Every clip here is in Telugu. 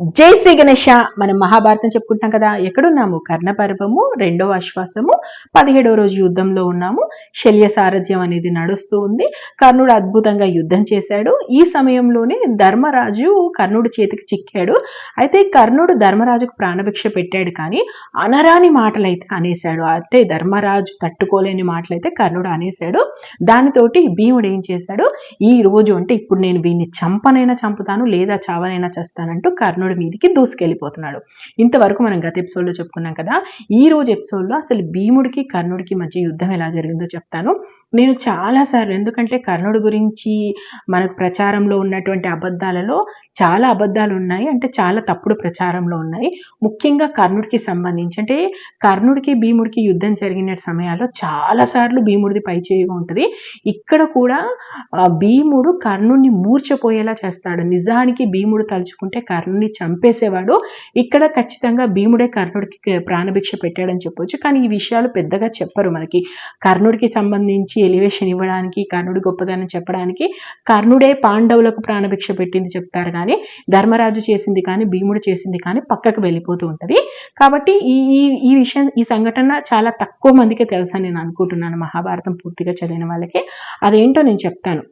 జై శ్రీ గణేష. మనం మహాభారతం చెప్పుకుంటాం కదా. ఎక్కడున్నాము? కర్ణపర్వము రెండవ ఆశ్వాసము పదిహేడవ రోజు యుద్ధంలో ఉన్నాము. శల్య సారథ్యం అనేది నడుస్తూ ఉంది. కర్ణుడు అద్భుతంగా యుద్ధం చేశాడు. ఈ సమయంలోనే ధర్మరాజు కర్ణుడి చేతికి చిక్కాడు. అయితే కర్ణుడు ధర్మరాజుకు ప్రాణభిక్ష పెట్టాడు కానీ అనరాని మాటలైతే అనేశాడు. అంటే ధర్మరాజు తట్టుకోలేని మాటలైతే కర్ణుడు అనేశాడు. దానితోటి భీముడు ఏం చేశాడు? ఈ రోజు అంటే ఇప్పుడు నేను వీడిని చంపనైనా చంపుతాను లేదా చావనైనా చేస్తానంటూ కర్ణుడు మీదికి దూసుకెళ్ళిపోతున్నాడు. ఇంతవరకు మనం గత ఎపిసోడ్లో చెప్పుకున్నాం కదా ఈ రోజు ఎపిసోడ్లో అసలు భీముడికి కర్ణుడికి మధ్య యుద్ధం ఎలా జరిగిందో చెప్తాను. నేను చాలాసార్లు ఎందుకంటే కర్ణుడి గురించి మనకు ప్రచారంలో ఉన్నటువంటి అబద్ధాలలో చాలా అబద్ధాలు ఉన్నాయి అంటే చాలా తప్పుడు ప్రచారంలో ఉన్నాయి. ముఖ్యంగా కర్ణుడికి సంబంధించి అంటే కర్ణుడికి భీముడికి యుద్ధం జరిగిన సమయాల్లో చాలాసార్లు భీముడిది పైచేయిగా ఉంటుంది. ఇక్కడ కూడా భీముడు కర్ణుడిని మూర్చపోయేలా చేస్తాడు. నిజానికి భీముడు తలుచుకుంటే కర్ణుని చంపేసేవాడు. ఇక్కడ ఖచ్చితంగా భీముడే కర్ణుడికి ప్రాణభిక్ష పెట్టాడని చెప్పొచ్చు. కానీ ఈ విషయాలు పెద్దగా చెప్పరు మనకి. కర్ణుడికి సంబంధించి ఎలివేషన్ ఇవ్వడానికి కర్ణుడి గొప్పదనం చెప్పడానికి కర్ణుడే పాండవులకు ప్రాణభిక్ష పెట్టింది చెప్తారు కానీ ధర్మరాజు చేసింది కానీ భీముడు చేసింది కానీ పక్కకు వెళ్ళిపోతూ ఉంటది. కాబట్టి ఈ ఈ ఈ విషయం ఈ సంఘటన చాలా తక్కువ మందికి తెలుసని నేను అనుకుంటున్నాను. మహాభారతం పూర్తిగా చదివిన వాళ్ళకి. అదేంటో నేను చెప్తాను.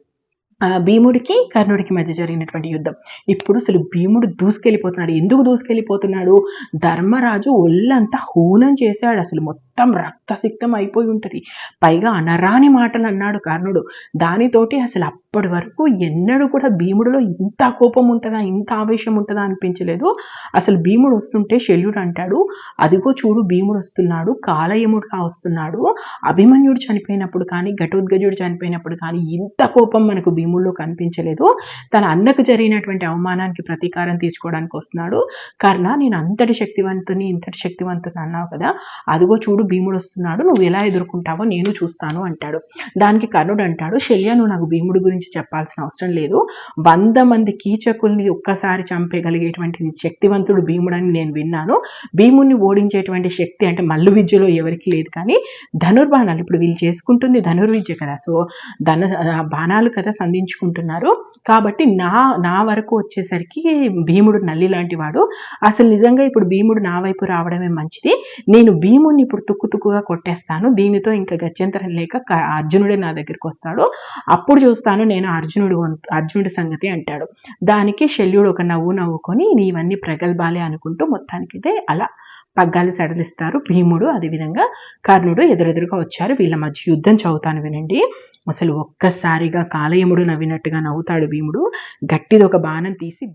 భీముడికి కర్ణుడికి మధ్య జరిగినటువంటి యుద్ధం. ఇప్పుడు అసలు భీముడు దూసుకెళ్ళిపోతున్నాడు. ఎందుకు దూసుకెళ్ళిపోతున్నాడు? ధర్మరాజు ఒళ్ళంతా హూనం చేశాడు అసలు మొత్తం. రక్తసిక్తం అయిపోయి ఉంటుంది. పైగా అనరాని మాటలు అన్నాడు కర్ణుడు. దానితోటి అసలు అప్పటి వరకు ఎన్నడూ కూడా భీముడిలో ఇంత కోపం ఉంటుందా ఇంత ఆవేశం ఉంటుందా అనిపించలేదు. అసలు భీముడు వస్తుంటే శల్యుడు అంటాడు అదిగో చూడు భీముడు వస్తున్నాడు కాలయముడుగా వస్తున్నాడు. అభిమన్యుడు చనిపోయినప్పుడు కానీ ఘటోద్గజుడు చనిపోయినప్పుడు కానీ ఇంత కోపం మనకు భీముల్లో కనిపించలేదు. తన అన్నకు జరిగినటువంటి అవమానానికి ప్రతీకారం తీసుకోవడానికి వస్తున్నాడు. కర్ణ నేను అంతటి శక్తివంతుని ఇంతటి శక్తివంతుని అన్నావు కదా అదిగో చూడు భీముడు వస్తున్నాడు నువ్వు ఎలా ఎదుర్కొంటావో నేను చూస్తాను అంటాడు. దానికి కర్ణుడు అంటాడు శల్య నువ్వు నాకు భీముడి గురించి చెప్పాల్సిన అవసరం లేదు. వంద మంది కీచకుల్ని ఒక్కసారి చంపేయగలిగేటువంటి శక్తివంతుడు భీముడని నేను విన్నాను. భీముడిని ఓడించేటువంటి శక్తి అంటే మల్లు విద్యలో ఎవరికి లేదు కానీ ధనుర్బాణాలు ఇప్పుడు వీళ్ళు చేసుకుంటుంది ధనుర్విద్య కదా. సో ధన బాణాలు కదా సంధించుకుంటున్నారు. కాబట్టి నా నా వరకు వచ్చేసరికి భీముడు నల్లి లాంటి వాడు. అసలు నిజంగా ఇప్పుడు భీముడు నా వైపు రావడమే మంచిది. నేను భీముడిని ఇప్పుడు తుక్కు తుక్కుగా కొట్టేస్తాను. దీనితో ఇంకా గత్యంతరం లేక అర్జునుడే నా దగ్గరికి వస్తాడు. అప్పుడు చూస్తాను నేను అర్జునుడు అర్జునుడి సంగతి అంటాడు. దానికి శల్యుడు ఒక నవ్వు నవ్వుకొని నీవన్నీ ప్రగల్భాలే అనుకుంటూ మొత్తానికైతే అలా పగ్గాలు సడలిస్తారు. భీముడు అదేవిధంగా కర్ణుడు ఎదురెదురుగా వచ్చారు. వీళ్ళ మధ్య యుద్ధం చదువుతాను వినండి. అసలు ఒక్కసారిగా కాలయముడు నవ్వినట్టుగా నవ్వుతాడు భీముడు. గట్టిది ఒక బాణం తీసి